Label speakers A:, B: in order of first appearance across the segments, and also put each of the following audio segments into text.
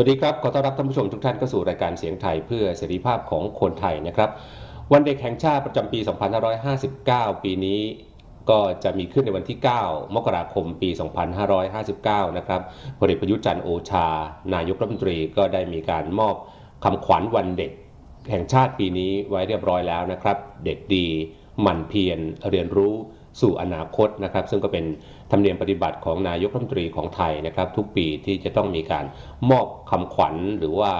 A: วัสดีครับ ขอต้อนรับท่านผู้ชมทุกท่านเข้าสู่รายการเสียงไทยเพื่อเสรีภาพของคนไทยนะครับ วันเด็กแห่งชาติประจำปี 2559 ปีนี้ก็จะมีขึ้นในวันที่ 9 มกราคม ปี 2559 นะครับพลเอกประยุทธ์จันทร์โอชา นายกรัฐมนตรีก็ได้มีการมอบคำขวัญวันเด็กแห่งชาติปีนี้ไว้เรียบร้อยแล้วนะครับ เด็กดี หมั่นเพียร เรียนรู้ สู่อนาคตนะครับ ซึ่งก็เป็นธรรมเนียมปฏิบัติของนายกรัฐมนตรีของไทยนะครับ ทุกปีที่จะต้องมีการมอบคำขวัญหรือว่า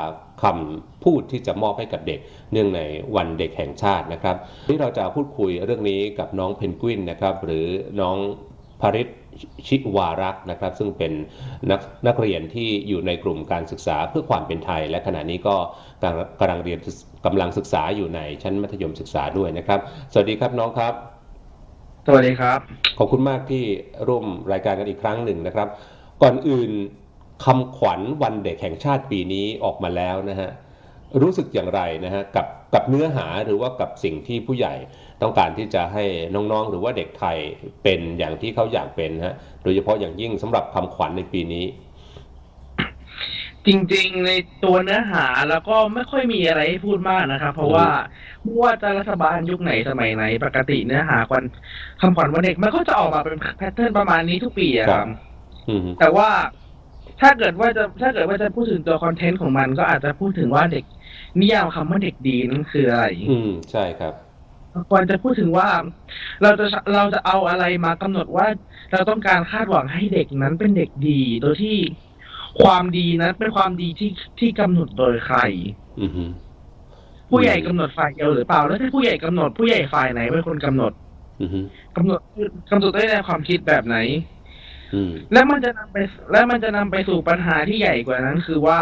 A: คำพูดที่จะมอบให้กับเด็ก เนื่องในวันเด็กแห่งชาตินะครับวันนี่เราจะพูดคุยเรื่องนี้กับน้องเพนกวินนะครับหรือน้องภริษชิวารักษ์นะครับ ซึ่งเป็นนักนักเรียนที่อยู่ในกลุ่มการศึกษาเพื่อความเป็นไทย และขณะนี้ก็กำกำลังเรียนกำลังศึกษาอยู่ในชั้นมัธยมศึกษาด้วยนะครับ สวัสดีครับน้องครับ
B: สวัสดีครับ
A: ขอบคุณมากที่ร่วมรายการกันอีกครั้งหนึ่งนะครับ ก่อนอื่นคำขวัญวันเด็กแห่งชาติปีนี้ออกมาแล้วนะฮะรู้สึกอย่างไรนะฮะกับกับเนื้อหาหรือว่ากับสิ่งที่ผู้ใหญ่ต้องการที่จะให้น้องๆ หรือว่าเด็กไทยเป็นอย่างที่เขาอยากเป็นฮะโดยเฉพาะอย่างยิ่งสำหรับคำขวัญในปีนี้
B: จริงๆ ในตัวเนื้อหาแล้วก็ไม่ค่อยมีอะไรให้พูดมากนะครับ เพราะว่าไม่ว่าจะรัฐบาลยุคไหนสมัยไหน ปกติเนื้อหาควันคำขวัญวันเด็กมันก็จะออกมาเป็นแพทเทิร์นประมาณนี้ทุกปีอะค
A: ครั
B: รับ
A: บอืม
B: แต่ว่าถ้าเกิดว่าจะถ้าเกิดว่าจะพูดถึงตัวคอนเทนต์ของมันก็อาจจะพูดถึงว่าเด็กนิยามคำว่าเด็กดีนั่นคืออะไร
A: อืมใช่ครับ
B: ควรจะพูดถึงว่าเราจะเราจะเอาอะไรมากำหนดว่า เราต้องการคาดหวังให้เด็กนั้นเป็นเด็กดีโดยที่ ความดีนั้นเป็นความดีที่ที่กำหนดโดยใคร
A: อืมฮึ
B: ผู้ใหญ่กำหนดฝ่ายเดียวหรือเปล่า แล้วถ้าผู้ใหญ่กำหนดผู้ใหญ่ฝ่ายไหนเป็นคนกำหนด
A: อืมฮึ
B: กำหนดกำหนดได้ในความคิดแบบไหน
A: อืม
B: แล้วมันจะนำไป แล้วมันจะนำไปสู่ปัญหาที่ใหญ่กว่านั้น คือว่า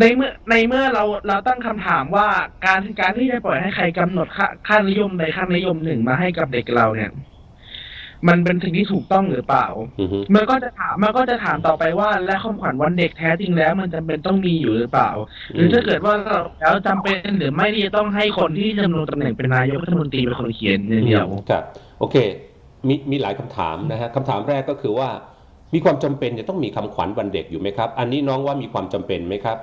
B: ในเมื่อในเมื่อเราเราตั้งคำถามว่าการการที่จะปล่อยให้ใครกำหนดค่าค่านิยมใดค่านิยมหนึ่งมาให้กับเด็กเราเนี่ย มันเป็นสิ่งที่ถูกต้องหรือเปล่า
A: อืมฮึ
B: มันก็จะถามมันก็จะถามต่อไปว่า และคำขวัญวันเด็กแท้จริงแล้ว มันจำเป็นต้องมีอยู่หรือเปล่า หรือถ้าเกิดว่าเราแล้วจำเป็นหรือไม่ที่จะต้องให้คนที่ดำรงตำแหน่งเป็นนายกรัฐมนตรีเป็นคนเขียนอย่างเดียว
A: ครับ โอเค มีมีหลายคำถามนะฮะคำถามแรกก็คือว่า มีความจำเป็นจะต้องมีคำขวัญวันเด็กอยู่ไหมครับ อันนี้น้องว่ามีความจำเป็นไหมครับ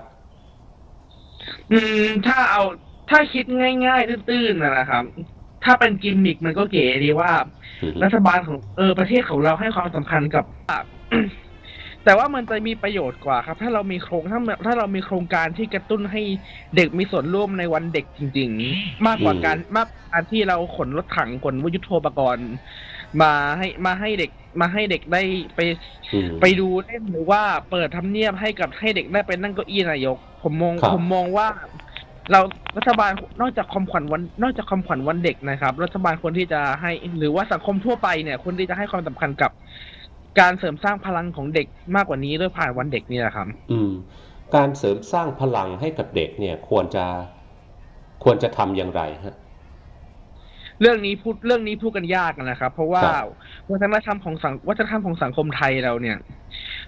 B: อืม ถ้าเอาถ้าคิดง่าย ๆ ตื้นๆนะนะครับ ถ้าเป็นกิมมิกมันก็เก๋ดีว่า
A: อืม
B: รัฐบาลของเออประเทศของเราให้ความสำคัญกับ แต่ว่ามันจะมีประโยชน์กว่าครับ ถ้าเรามีโครงถ้าถ้าเรามีโครงการที่กระตุ้นให้เด็กมีส่วนร่วมในวันเด็กจริง ๆ มากกว่าการมากกว่าการที่เราขนรถถังขนยุทโธปกรณ์มาให้มาให้เด็กมาให้เด็กได้ไป
A: อืม
B: ไปดูเล่นหรือว่าเปิดทำเนียบให้กับให้เด็กได้ไปนั่งเก้าอี้นายก ผมมอง
A: ครับ
B: ผมมองว่า เรารัฐบาลนอกจากความขวัญวันนอกจากความขวัญวันเด็กนะครับ รัฐบาลควรที่จะให้ หรือว่าสังคมทั่วไปเนี่ยควรที่จะให้ความสำคัญกับ การเสริมสร้างพลังของเด็กมากกว่านี้ด้วยผ่านวันเด็กนี่แหละครับ
A: อืม การเสริมสร้างพลังให้กับเด็กเนี่ยควรจะควรจะทำอย่างไรฮะ
B: เรื่องนี้พูดเรื่องนี้พูดกันยากนะครับ เพราะว่า
A: ครับ
B: วัฒนธรรมของสังวัฒนธรรมของสังคมไทยเราเนี่ย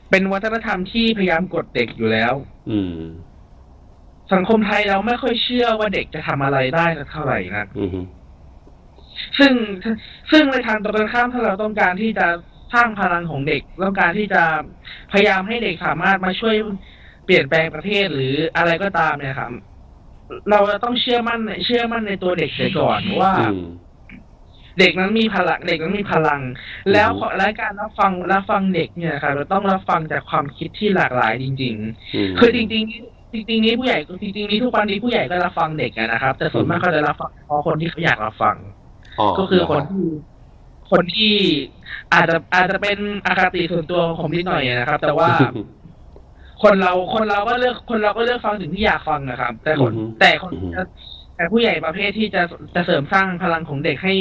B: เป็นวัฒนธรรมที่พยายามกดเด็กอยู่แล้ว
A: อืม
B: สังคมไทยเราไม่ค่อยเชื่อว่าเด็กจะทำอะไรได้สักเท่าไหร่นะ
A: อืมฮึ
B: ซึ่งซึ่งในทางตรงกันข้ามถ้าเราต้องการที่จะสร้างพลังของเด็กต้องการที่จะพยายามให้เด็กสามารถมาช่วยเปลี่ยนแปลงประเทศหรืออะไรก็ตามเนี่ยครับ เราจะต้องเชื่อมั่นในเชื่อมั่นในตัวเด็กเสียก่อนว่า
A: อืม
B: เด็กนั้นมีพลังเด็กนั้นมีพลัง แล้วขอและการรับฟังรับฟังเด็กเนี่ยครับเราต้องรับฟังจากความคิดที่หลากหลายจริงๆ
A: อืม
B: คือจริง ๆ จริงๆนี้ผู้ใหญ่จริงๆนี้ทุกวันนี้ผู้ใหญ่ก็รับฟังเด็กอะนะครับ แต่ส่วนมากเขาจะรับฟังเฉพาะคนที่เขาอยากรับฟัง ก็คือคนที่คนที่อาจจะอาจจะเป็นอคติส่วนตัวของผมนิดหน่อยนะครับ แต่ว่า คนเราคนเราก็เลือกคนเราก็เลือกฟังสิ่งที่อยากฟังนะครับ แต่คน
A: อือฮึ
B: แต่คน
A: อือฮึ
B: แต่ผู้ใหญ่ประเภทที่จะจะเสริมสร้างพลังของเด็กให้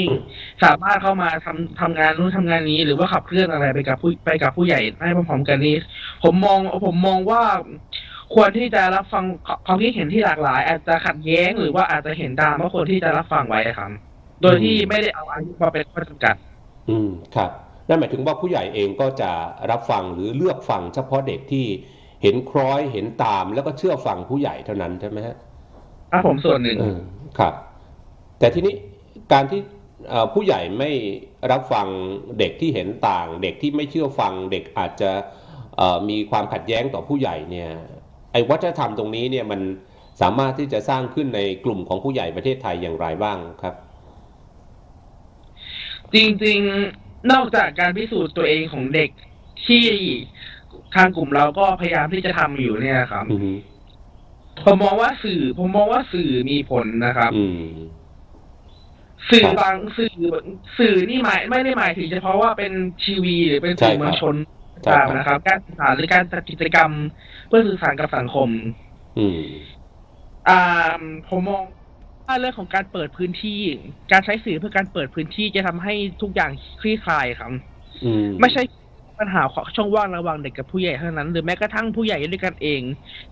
B: สามารถเข้ามาทำทำงานนู้นทำงานนี้ หรือว่าขับเคลื่อนอะไรไปกับผู้ไปกับผู้ใหญ่ให้พร้อมๆกันนี้ ผมมองผมมองว่า ควรที่จะรับฟังความคิดเห็นที่หลากหลาย อาจจะขัดแย้งหรือว่าอาจจะเห็นตามว่าควรที่จะรับฟังไว้ครับ โดยที่ไม่ได้เอาอายุมาเป็นข้อจำกัด
A: อืมครับนั่นหมายถึงว่าผู้ใหญ่เองก็จะรับฟังหรือเลือกฟังเฉพาะเด็กที่เห็นคล้อยเห็นตามแล้วก็เชื่อฟังผู้ใหญ่เท่านั้นใช่ไหมฮะ
B: ครับผมส่วนหนึ่ง
A: เออครับ แต่ทีนี้การที่เอ่อผู้ใหญ่ไม่รับฟังเด็กที่เห็นต่าง เด็กที่ไม่เชื่อฟัง เด็กอาจจะเอ่อมีความขัดแย้งต่อผู้ใหญ่เนี่ย ไอ้วัฒนธรรมตรงนี้เนี่ยมันสามารถที่จะสร้างขึ้นในกลุ่มของผู้ใหญ่ประเทศไทยอย่างไรบ้างครับ
B: จริงๆนอกจากการพิสูจน์ตัวเองของเด็กที่ทางกลุ่มเราก็พยายามที่จะทำอยู่เนี่ยครับ
A: อือฮึ
B: ผมมองว่าสื่อ ผมมองว่าสื่อมีผลนะครับ
A: อืม
B: สื่อ
A: ครับ
B: บางสื่อสื่อนี่หมายไม่ได้หมายถึงเฉพาะว่าเป็นทีวีหรือเป็นสื่อ
A: ใช่ครับ
B: มวลชน
A: ใช่ครับ
B: นะครับ การสื่อสารหรือการจัดกิจกรรม เพื่อสื่อสารกับสังคม
A: อืม
B: อ่าผมมองว่าเรื่องของการเปิดพื้นที่ การใช้สื่อเพื่อการเปิดพื้นที่จะทำให้ทุกอย่างคลี่คลายครับ
A: อืม
B: ไม่ใช่ปัญหาช่องว่างระหว่างเด็กกับผู้ใหญ่เท่านั้น หรือแม้กระทั่งผู้ใหญ่ด้วยกันเอง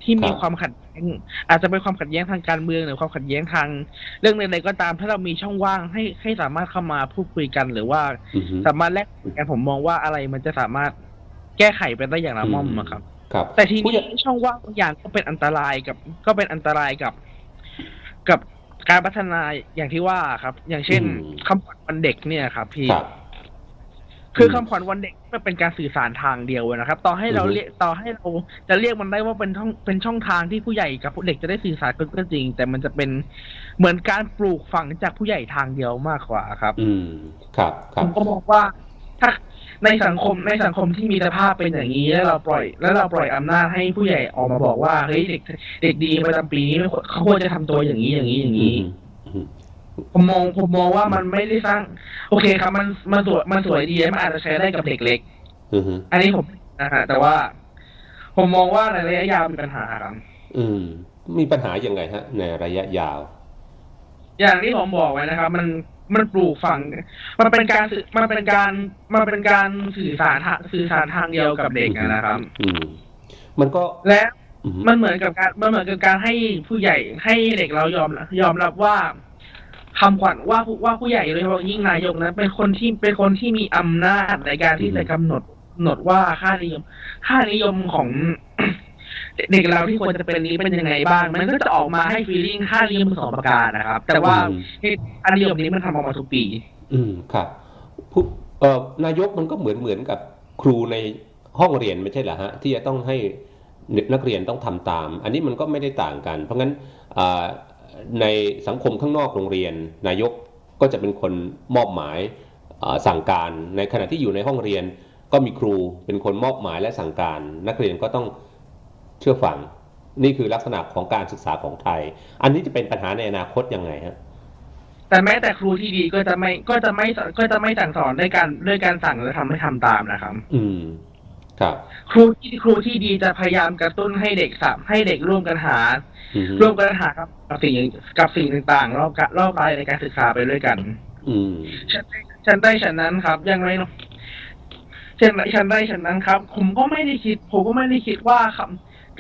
B: ที่มี
A: ครับ
B: ความขัดแย้งอาจจะเป็นความขัดแย้งทางการเมืองหรือความขัดแย้งทาง เรื่องใดๆก็ตามถ้าเรามีช่องว่างให้ให้สามารถเข้ามาพูดคุยกันหรือว่า
A: อือฮึ
B: สามารถแลกเปลี่ยนกันผมมองว่าอะไรมันจะสามารถ แก้ไขไปได้อย่างละม่อมอะครับ
A: ครับ
B: แต่ที
A: ผู้
B: นี้
A: ใหญ่
B: ช่องว่างบางอย่างก็เป็นอันตรายกับ ก็เป็นอันตรายกับ กับการพัฒนาอย่างที่ว่าครับ อย่างเช่น
A: อืม
B: คำขวัญวันเด็กเนี่ยครับ พี่
A: ครับ
B: คือ
A: ม
B: คำขวัญวันเด็กมันเป็นการสื่อสารทางเดียวนะครับ ต่อให้เรา
A: อือฮึ
B: เรียกต่อให้เราจะเรียกมันได้ว่าเป็นช่องเป็นช่องทางที่ผู้ใหญ่กับเด็กจะได้สื่อสารกันก็จริง แต่มันจะเป็นเหมือนการปลูกฝังจากผู้ใหญ่ทางเดียวมากกว่าครับ
A: อืมครับค
B: ผ
A: รับ
B: มก็มองว่าถ้า ในสังคมในสังคมที่มีสภาพเป็นอย่างนี้แล้วเราปล่อย แล้วเราปล่อยอำนาจให้ผู้ใหญ่ออกมาบอกว่าเฮ้ยเด็กเด็กดีประจำปีนี้ไม่ควรเขาควรจะทำตัวอย่างนี้อย่างนี้อย่างนี้
A: อืม
B: ผมมองผมมองว่ามันไม่ได้สร้าง โอเคครับ มันมันสวยมันสวยดีมันอาจจะใช้ได้กับเด็กเล็ก
A: อืม
B: อันนี้ผมนะฮะแต่ว่า ผมมองว่าในระยะยาวมีปัญหาครับ
A: อืม มีปัญหายังไงฮะ ในระยะยาว
B: อย่างที่ผมบอกไว้นะครับ มัน มันปลูกฝัง มันเป็นการสื่อมันเป็นการมันเป็นการสื่อสารทางสื่อสารทางเดียวกับเด็กอะนะครับ
A: อืมมันก็
B: และ
A: อืม
B: มันเหมือนกับการมันเหมือนกับการให้ผู้ใหญ่ให้เด็กเรายอมยอมรับว่าคำขวัญว่าผู้ว่าผู้ใหญ่โดยเฉพาะยิ่งนายกนะเป็นคนที่เป็นคนที่มีอำนาจในการที่จะกำหนดกำหนดว่าค่านิยม ค่านิยมของ เด็กเราที่ควรจะเป็นนี้เป็นยังไงบ้าง มันก็จะออกมาให้ฟีลลิ่งค่านิยมสองประการนะครับ แต่ว่า
A: อืม
B: ค่านิยมนี้มันทำออกมาทุกปี
A: อืมครับผู้เอ่อนายกมันก็เหมือนเหมือนกับครูในห้องเรียนไม่ใช่เหรอฮะ ที่จะต้องให้นักเรียนต้องทำตาม อันนี้มันก็ไม่ได้ต่างกัน เพราะงั้นอ่าในสังคมข้างนอกโรงเรียน นายกก็จะเป็นคนมอบหมายอ่าสั่งการ ในขณะที่อยู่ในห้องเรียน ก็มีครูเป็นคนมอบหมายและสั่งการ นักเรียนก็ต้อง เชื่อฟัง นี่คือลักษณะของการศึกษาของไทย อันนี้จะเป็นปัญหาในอนาคตยังไงฮะ
B: แต่แม้แต่ครูที่ดีก็จะไม่ก็จะไม่ก็จะไม่สั่งสอนด้วยการด้วยการสั่งและทำให้ทำตามนะครับ
A: อืม ครับ
B: ครูที่ครูที่ดีจะพยายามกระตุ้นให้เด็กสับให้เด็กร่วมกันหา
C: อืม
B: ร่วมกันหากับกับสิ่งกับสิ่งต่างๆรอบกะรอบกายในการศึกษาไปด้วยกัน
A: อืม
B: ฉันได้ฉันได้ฉันนั้นครับ ยังไงเนาะฉันได้ฉันได้ฉันนั้นครับ ผมก็ไม่ได้คิด ผมก็ไม่ได้คิดว่าครับ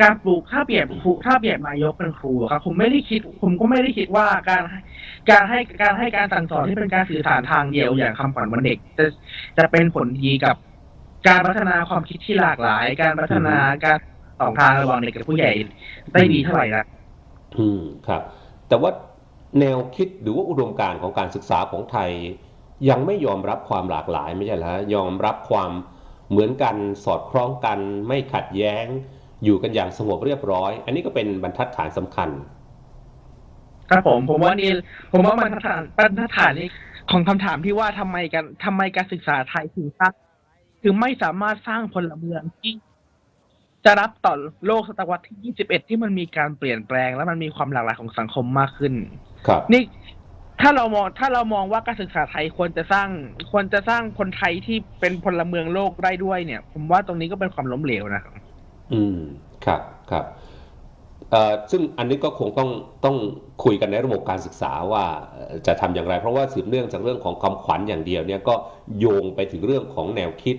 B: การปลูกถ้าเปรียบครูถ้าเปรียบนายกเป็นครูครับผมไม่ได้คิดผมก็ไม่ได้คิดว่าการให้การให้การให้การสั่งสอนที่เป็นการสื่อสารทางเดียวอย่างคำขวัญวันเด็ก จะจะเป็นผลดีกับการพัฒนาความคิดที่หลากหลาย การพัฒนาการสองทางระหว่างเด็กกับผู้ใหญ่ได้ดีเท่าไหร่ละ
A: อืมครับ แต่ว่าแนวคิดหรือว่าอุดมการณ์ของการศึกษาของไทย ยังไม่ยอมรับความหลากหลายไม่ใช่เหรอฮะยอมรับความเหมือนกันสอดคล้องกันไม่ขัดแย้ง อยู่กันอย่างสงบเรียบร้อย อันนี้ก็เป็นบรรทัดฐานสำคัญ
B: ครับผม ผมว่านี่ผมว่ามันฐานบรรทัดฐานนี้ของคำถามที่ว่าทำไมกันทำไมการศึกษาไทยถึงสร้างถึงไม่สามารถสร้างพลเมืองที่จะรับต่อโลกศตวรรษที่ 21 ที่มันมีการเปลี่ยนแปลง และมันมีความหลากหลายของสังคมมากขึ้น
A: ครับ
B: นี่ถ้าเรามองถ้าเรามองว่าการศึกษาไทยควรจะสร้างควรจะสร้างคนไทยที่เป็นพลเมืองโลกได้ด้วยเนี่ย ผมว่าตรงนี้ก็เป็นความล้มเหลวนะครับ
A: อืมครับครับซึ่งอันนี้ก็คงต้องต้องคุยกันในระบบการศึกษาว่าจะทำอย่างไร เพราะว่าสืบเนื่องจากเรื่องของคำขวัญอย่างเดียวเนี่ยก็โยงไปถึงเรื่องของแนวคิด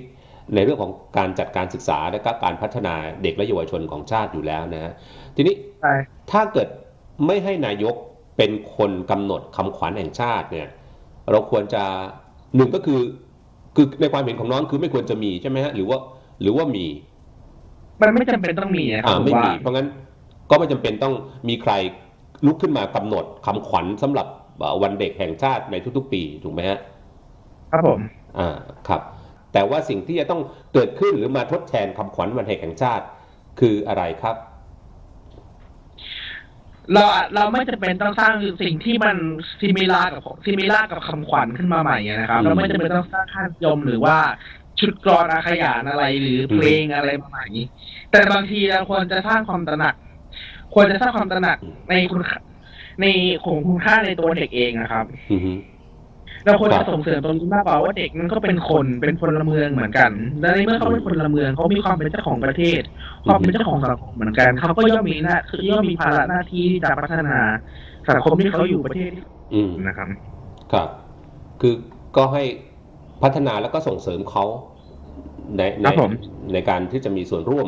A: ในเรื่องของการจัดการศึกษาและก็การพัฒนาเด็กและเยาวชนของชาติอยู่แล้วนะฮะทีนี้ถ้าเกิดไม่ให้นายกเป็นคนกำหนดคำขวัญแห่งชาติเนี่ยเราควรจะหนึ่งก็คือคือในความเห็นของน้องคือไม่ควรจะมีใช่ไหมฮะหรือว่าหรือว่ามี
B: มันไม่จำเป็นต้องมีนะครั
A: อ่า
B: บผม
A: ไม่
B: ว่า
A: มี เพราะงั้นก็ไม่จำเป็นต้องมีใครลุกขึ้นมากำหนดคำขวัญสำหรับเอ่อวันเด็กแห่งชาติในทุกๆ ปีถูกไหมฮะ
B: ครับผม
A: อ่าครับ แต่ว่าสิ่งที่จะต้องเกิดขึ้นหรือมาทดแทนคำขวัญวันเด็กแห่งชาติ คืออะไรครับ
B: เราเราไม่จำเป็นต้องสร้างสิ่งที่มันซิมิลากับซิมิลากับคำขวัญขึ้นมาใหม่อะนะครับ
A: อืม
B: เราไม่จำเป็นต้องสร้างค่านิยมหรือว่า ชุดกรอนอาขยานอะไรหรือเพลงอะไรมาใหม่แต่บางทีเราควรจะสร้างความตระหนัก ควรจะสร้างความตระหนักในคุณค่าในของคุณค่าในตัวเด็กเองนะครับ
A: อือฮึ
B: เราควร
A: ครั
B: จะ
A: บ
B: ส่งเสริมตรงนี้มากกว่าว่าเด็กมันก็เป็นคนเป็นพลเมืองเหมือนกัน และในเมื่อเขาเป็นพลเมืองเขามีความเป็นเจ้าของประเทศ ความเป็นเจ้าของสังคมเหมือนกัน เขาก็ย่อมมีหน้าคือย่อมมีภาระหน้าที่ที่จะพัฒนาสังคมที่เขาอยู่ประเทศ
A: อืม
B: นะครับ
A: ครับ คือก็ให้ พัฒนาแล้วก็ส่งเสริมเขาในใน
B: ครับผม
A: ในการที่จะมีส่วนร่วม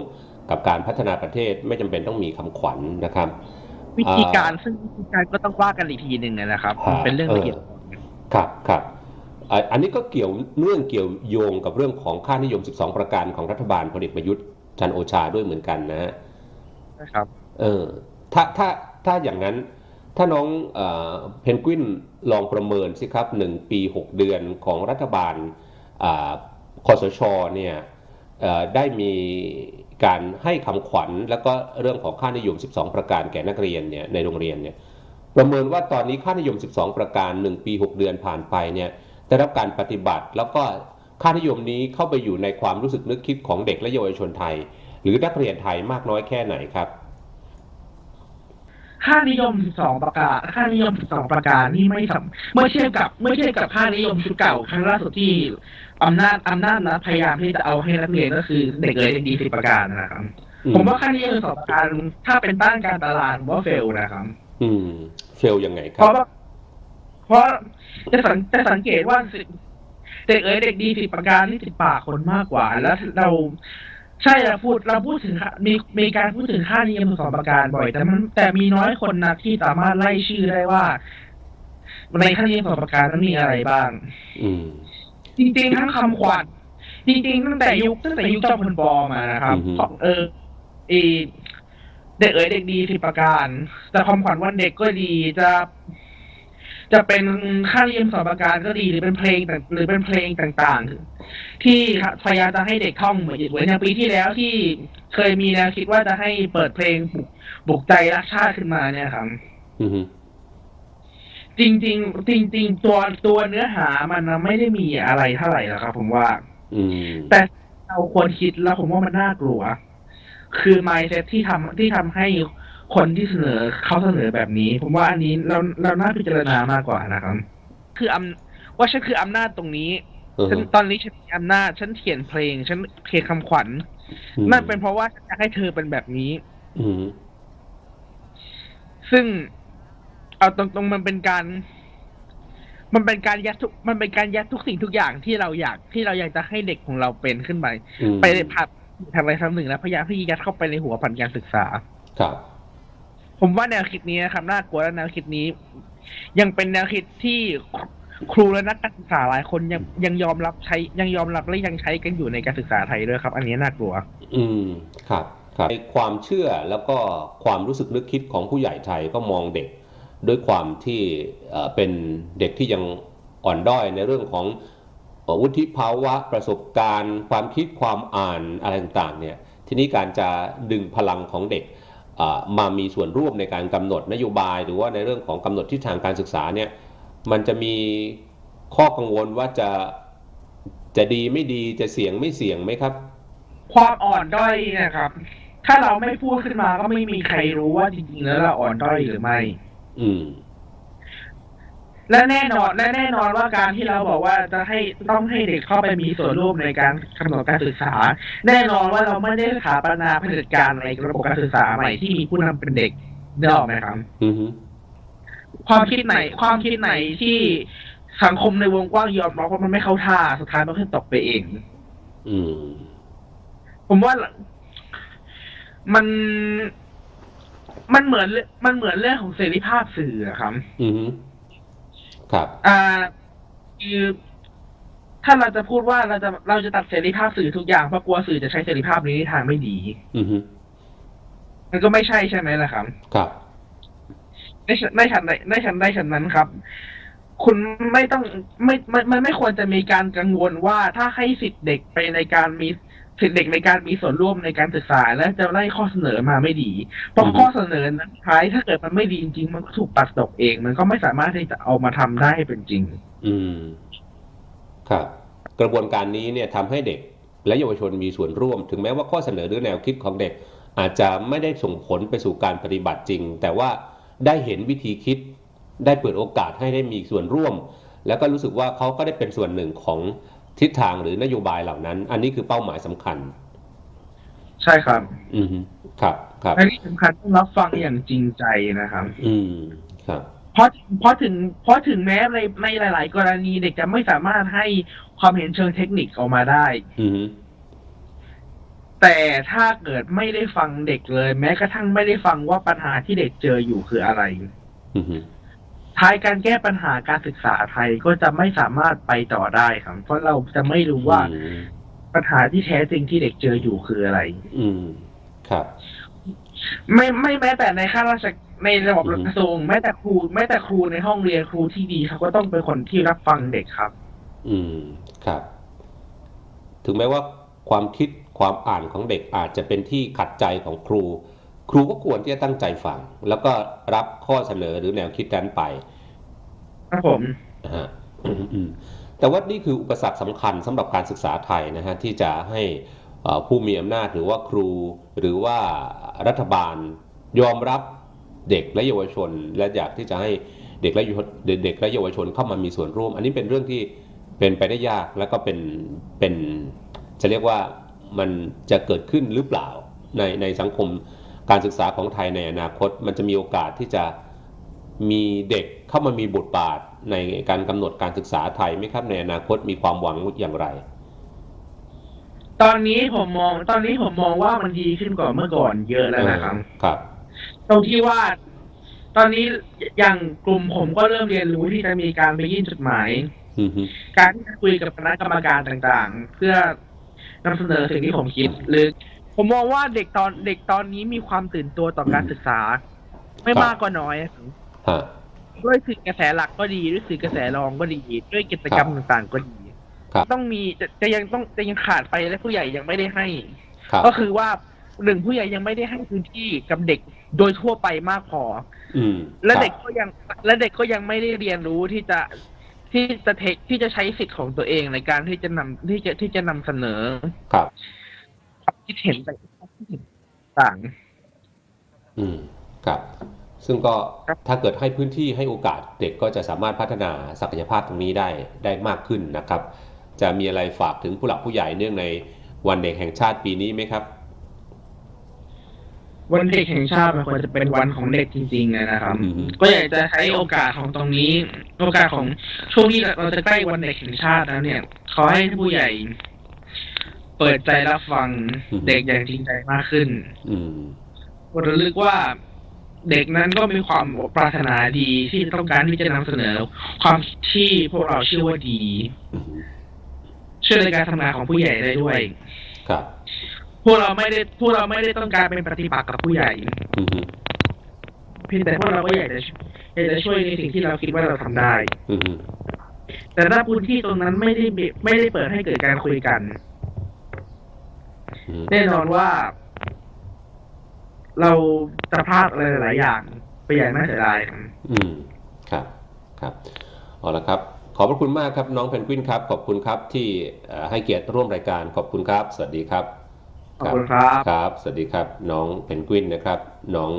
A: กับการพัฒนาประเทศไม่จำเป็นต้องมีคำขวัญนะครับ
B: วิธีการซึ่งวิธีการก็ต้องว่ากันอีกทีหนึ่งนะครับ
A: อ่า
B: เป็นเรื่องละเอียด
A: ครับครับอะอันนี้ก็เกี่ยวเนื่องเกี่ยวโยงกับเรื่องของค่านิยม 12 ประการของรัฐบาลพลเอกประยุทธ์จันทร์โอชาด้วยเหมือนกันนะฮะ
B: นะครับ
A: เออถ้าถ้าถ้าอย่างนั้น ถ้าน้องเพนกวินลองประเมินสิครับหนึ่งปีหกเดือนของรัฐบาลอคอสชเนี่ยได้มีการให้คำขวัญ แล้วก็เรื่องของค่านิยม 12 ประการแก่นักเรียนเนี่ยในโรงเรียนเนี่ยประเมินว่าตอนนี้ค่านิยม 12 ประการ 1 ปี 6 เดือนผ่านไปเนี่ยได้รับการปฏิบัติ แล้วก็ค่านิยมนี้เข้าไปอยู่ในความรู้สึกนึกคิดของเด็กและเยาวชนไทย หรือนักเรียนไทยมากน้อยแค่ไหนครับ
B: ค่านิยมสองประการ ค่านิยมสองประการนี่ไม่สำเมื่อเทียบกับ เมื่อเทียบกับค่านิยมชุดเก่าครั้งล่าสุดที่อำนาจอำนาจรัฐพยายามที่จะเอาให้นักเรียนก็คือเด็กเลยเด็กดีสิบประการนะครับ
A: อื
B: ผมว่าค่านิยมสองประการถ้าเป็นต้านการตลาดผมว่าเฟลนะครับ
A: อืม เฟลยังไงค
B: เพ
A: รับ
B: ราะว่าเพราะจะสังจะสังเกตว่าสิเด็กเอ๋ยเด็กดีสิบประการนี่ติดปากคนมากกว่า แล้วเรา ใช่เราพูดเราพูดถึงค่ามีมีการพูดถึงค่านิยมสองประการบ่อย แต่มันแต่มีน้อยคนนะที่สามารถไล่ชื่อได้ว่าในค่านิยมสองประการนั้นมีอะไรบ้าง
A: อืม
B: จริงๆทั้งคำขวัญจริงๆตั้งแต่ยุคตั้งแต่ยุคจอมพลปอมานะครับ
A: อือฮึ
B: ของเออเอเด็กเอ๋ยเด็กดีสิบประการจะคำขวัญวันเด็กก็ดีจะ จะเป็นค่านิยมสองประการก็ดีหรือเป็นเพลงต่างหรือเป็นเพลงต่างๆ ที่พยายามจะให้เด็กท่องเหมือนเหมือนอย่างปีที่แล้วที่เคยมีแนวคิดว่าจะให้เปิดเพลงปลุกปลุกใจรักชาติขึ้นมาเนี่ยครับ
A: อืม
B: จริงๆจริงๆตัวตัวเนื้อหามันไม่ได้มีอะไรเท่าไหร่หรอกครับ ผมว่า
A: อืม
B: แต่เราควรคิดแล้วผมว่ามันน่ากลัว คือ mindset ที่ทำที่ทำให้ คนที่เสนอเขาเสนอแบบนี้ ผมว่าอันนี้เราเราน่าพิจารณามากกว่านะครับ คืออำว่าฉันคืออำนาจตรงนี้
A: อืม
B: ฉันตอนนี้ฉันมีอำนาจฉันเขียนเพลง ฉันเขียนคำขวัญนั่นเป็นเพราะว่าฉันอยากให้เธอเป็นแบบนี้
A: อืม
B: ซึ่งเอาตรงๆมันเป็นการ มันเป็นการยัดทุก มันเป็นการยัดทุกสิ่งทุกอย่างที่เราอยากที่เราอยากจะให้เด็กของเราเป็นขึ้นไป
A: อืม
B: ไปในผัดทำอะไรทำหนึ่งแล้วพยายามที่ยัดเข้าไปในหัวผ่านการศึกษา
A: ครับ
B: ผมว่าแนวคิดนี้นะครับน่ากลัวและแนวคิดนี้ ยังเป็นแนวคิดที่ครูและนักศึกษาหลายคนยังยังยอมรับใช้ยังยอมรับและยังใช้กันอยู่ในการศึกษาไทยด้วยครับ อันนี้น่ากลัว
A: อืมครับครับความเชื่อแล้วก็ความรู้สึกนึกคิดของผู้ใหญ่ไทยก็มองเด็กด้วยความที่เป็นเด็กที่ยังอ่อนด้อยในเรื่องของวุฒิภาวะประสบการณ์ ความคิดความอ่านอะไรต่างๆเนี่ยทีนี้การจะดึงพลังของเด็ก มามีส่วนร่วมในการกำหนดนโยบาย หรือว่าในเรื่องของกำหนดทิศทางการศึกษาเนี่ยมันจะมีข้อกังวลว่าจะจะดีไม่ดีจะเสี่ยงไม่เสี่ยงไหมครับ
B: ความอ่อนด้อยเนะครับ ถ้าเราไม่พูดขึ้นมาก็ไม่มีใครรู้ว่าจริงๆแล้วเราอ่อนด้อยหรือไม่
A: อืม
B: และแน่นอนและแน่นอนว่าการที่เราบอกว่าจะให้ต้องให้เด็กเข้าไปมีส่วนร่วมในการกำหนดการศึกษา แน่นอนว่าเราไม่ได้สถาปนาเผด็จการในระบบการศึกษาใหม่ที่มีผู้นำเป็นเด็กได้ออกไหมครับ
A: อือฮึ
B: ความคิดไหน ความคิดไหนที่สังคมในวงกว้างยอมรับว่ามันไม่เข้าท่าสุดท้ายมันก็ตกไปเอง
A: อืม
B: ผมว่ามันมันเหมือนมันเหมือนเรื่องของเสรีภาพสื่ออะครับ
A: อือฮึ ครับ
B: อ่าคือถ้าเราจะพูดว่าเราจะเราจะตัดเสรีภาพสื่อทุกอย่างเพราะกลัวสื่อจะใช้เสรีภาพนี้ในทางไม่ดี
A: อือฮึ
B: มันก็ไม่ใช่ใช่ไหมล่ะครับ
A: ครับ
B: ในฉันในฉันในฉันในฉันนั้นครับ คุณไม่ต้องไม่ไม่ไม่ไม่ควรจะมีการกังวลว่าถ้าให้สิทธิ์เด็กไปในการมี สิทธิเด็กในการมีส่วนร่วมในการศึกษาและจะได้ข้อเสนอมาไม่ดี เพราะข้อเสนอนั้นท้ายถ้าเกิดมันไม่ดีจริงมันก็ถูกปัดตกเอง มันก็ไม่สามารถที่จะเอามาทำได้เป็นจริง
A: อืม ครับ กระบวนการนี้เนี่ยทำให้เด็ก และเยาวชนมีส่วนร่วม ถึงแม้ว่าข้อเสนอหรือแนวคิดของเด็ก อาจจะไม่ได้ส่งผลไปสู่การปฏิบัติจริง แต่ว่าได้เห็นวิธีคิด ได้เปิดโอกาสให้ได้มีส่วนร่วม แล้วก็รู้สึกว่าเขาก็ได้เป็นส่วนหนึ่งของ ทิศทางหรือนโยบายเหล่านั้น อันนี้คือเป้าหมายสำคัญ
B: ใช่ครับ
A: อืมครับ ครับ
B: และที่สำคัญต้องรับฟังอย่างจริงใจนะครับ
A: อืมครับ
B: เพราะเพราะถึงเพราะถึงแม้ในในหลาย ๆ กรณีเด็กจะไม่สามารถให้ความเห็นเชิงเทคนิคออกมาได้
A: อืม
B: แต่ถ้าเกิดไม่ได้ฟังเด็กเลย แม้กระทั่งไม่ได้ฟังว่าปัญหาที่เด็กเจออยู่คืออะไร
A: อืม
B: ท้ายการแก้ปัญหาการศึกษาไทยก็จะไม่สามารถไปต่อได้ครับเพราะเราจะไม่รู้ว่า
A: อืม
B: ปัญหาที่แท้จริงที่เด็กเจออยู่คืออะไร
A: อืม ครับ
B: ไม่ไม่แม้แต่ในข้าราชในระบบ
A: อืม
B: กระทรวงแม้แต่ครูแม้แต่ครูในห้องเรียนครูที่ดีเขาก็ต้องเป็นคนที่รับฟังเด็กครับ
A: อืม ครับ ถึงแม้ว่าความคิดความอ่านของเด็กอาจจะเป็นที่ขัดใจของครู ครูก็ควรที่จะตั้งใจฟัง แล้วก็รับข้อเสนอหรือแนวคิดนั้นไป
B: ครับผม
A: นะฮะอืมอืมแต่ว่านี่คืออุปสรรคสำคัญสำหรับการศึกษาไทยนะฮะที่จะให้เอ่อผู้มีอำนาจหรือว่าครูหรือว่ารัฐบาลยอมรับเด็กและเยาวชน และอยากที่จะให้เด็กและเยาวชนเด็กและเยาวชนเข้ามามีส่วนร่วม อันนี้เป็นเรื่องที่เป็นไปได้ยากแล้วก็เป็นเป็นจะเรียกว่ามันจะเกิดขึ้นหรือเปล่าในในสังคม การศึกษาของไทยในอนาคต มันจะมีโอกาสที่จะมีเด็กเข้ามามีบทบาทในการกำหนดการศึกษาไทยไหมครับในอนาคตมีความหวังอย่างไร
B: ตอนนี้ผมมอง ตอนนี้ผมมองว่ามันดีขึ้นกว่าเมื่อก่อนเยอะแล้วนะครับ
A: ครับ
B: ตรงที่ว่าตอนนี้อย่างกลุ่มผมก็เริ่มเรียนรู้ที่จะมีการไปยื่นจดหมาย
A: อืมฮึ
B: การที่จะคุยกับคณะกรรมการต่างๆ เพื่อนำเสนอสิ่งที่ผมคิดหรือ ผมมองว่าเด็กตอนเด็กตอนนี้มีความตื่นตัวต่อการศึกษา ไม่มากก็น้อย
A: ฮะ
B: ด้วยสื่อกระแสหลักก็ดีด้วยสื่อกระแสรองก็ดี ด้วยกิจกรรมต่างๆก็ดี
A: ครับ
B: ต้องมีจะจะยังต้องจะยังขาดไปและผู้ใหญ่ยังไม่ได้ให้
A: ครับ
B: ก็คือว่าหนึ่งผู้ใหญ่ยังไม่ได้ให้พื้นที่กับเด็กโดยทั่วไปมากพอ
A: อืม
B: และ
A: ครับ
B: เด็กก็ยังและเด็กก็ยังไม่ได้เรียนรู้ที่จะที่จะเทคที่จะใช้สิทธิ์ของตัวเองในการที่จะนำที่จะที่จะนำเสนอ
A: ครับ
B: ความคิดเห็นต่าง
A: อืมครับ ซึ่งก็
B: ครับ
A: ถ้าเกิดให้พื้นที่ให้โอกาสเด็กก็จะสามารถพัฒนาศักยภาพตรงนี้ได้ได้มากขึ้นนะครับ จะมีอะไรฝากถึงผู้หลักผู้ใหญ่เนื่องในวันเด็กแห่งชาติปีนี้ไหมครับ
B: วันเด็กแห่งชาติมันควรจะเป็นวันของเด็กจริง ๆ นะครับ
A: อืม
B: ก็อยากจะใช้โอกาสของตรงนี้ โอกาสของช่วงที่เราจะใกล้วันเด็กแห่งชาติแล้วเนี่ยขอให้ผู้ใหญ่ เปิดใจรับฟังเด็กอย่างจริงใจมากขึ้น
A: อืม
B: ควรระลึกว่าเด็กนั้นก็มีความปรารถนาดีที่ต้องการที่จะนำเสนอ ความคิดที่พวกเราเชื่อว่าดี
A: อืม
B: ช่วยในการทำงานของผู้ใหญ่ได้ด้วย
A: ครับ
B: พวกเราไม่ได้พวกเราไม่ได้ต้องการเป็นปฏิปักษ์กับผู้ใหญ่
A: อืมฮึ
B: เพียงแต่พวกเราก็อยากจะอยากจะช่วยในสิ่งที่เราคิดว่าเราทำได้
A: อืมฮึ
B: แต่ถ้าพื้นที่ตรงนั้นไม่ได้มีไม่ได้เปิดให้เกิดการคุยกัน
A: อืม
B: แน่นอนว่า เราจะพลาดอะไรหลายๆอย่าง ไปอย่างน่าเสียดายครับ
A: อืม ครับ ครับเอาละครับ ขอบพระคุณมากครับน้องเพนกวินครับ ขอบคุณครับที่เอ่อให้เกียรติร่วมรายการ ขอบคุณครับ สวัสดีครับ
B: ขอบคุณครับ
A: ครับ สวัสดีครับ น้องเพนกวินนะครับ น้อง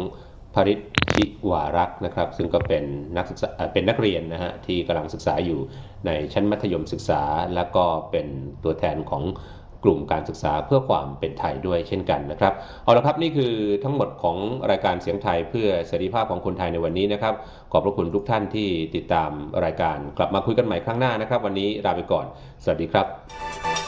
A: ภริชชิวารักษ์นะครับ ซึ่งก็เป็นนักศึกษาเอ่อเป็นนักเรียนนะฮะที่กำลังศึกษาอยู่ในชั้นมัธยมศึกษา แล้วก็เป็นตัวแทนของ กลุ่มการศึกษาเพื่อความเป็นไทยด้วยเช่นกันนะครับ เอาละครับนี่คือทั้งหมดของรายการเสียงไทยเพื่อเสรีภาพของคนไทยในวันนี้นะครับ ขอบพระคุณทุกท่านที่ติดตามรายการกลับมาคุยกันใหม่ครั้งหน้านะครับ วันนี้ลาไปก่อน สวัสดีครับ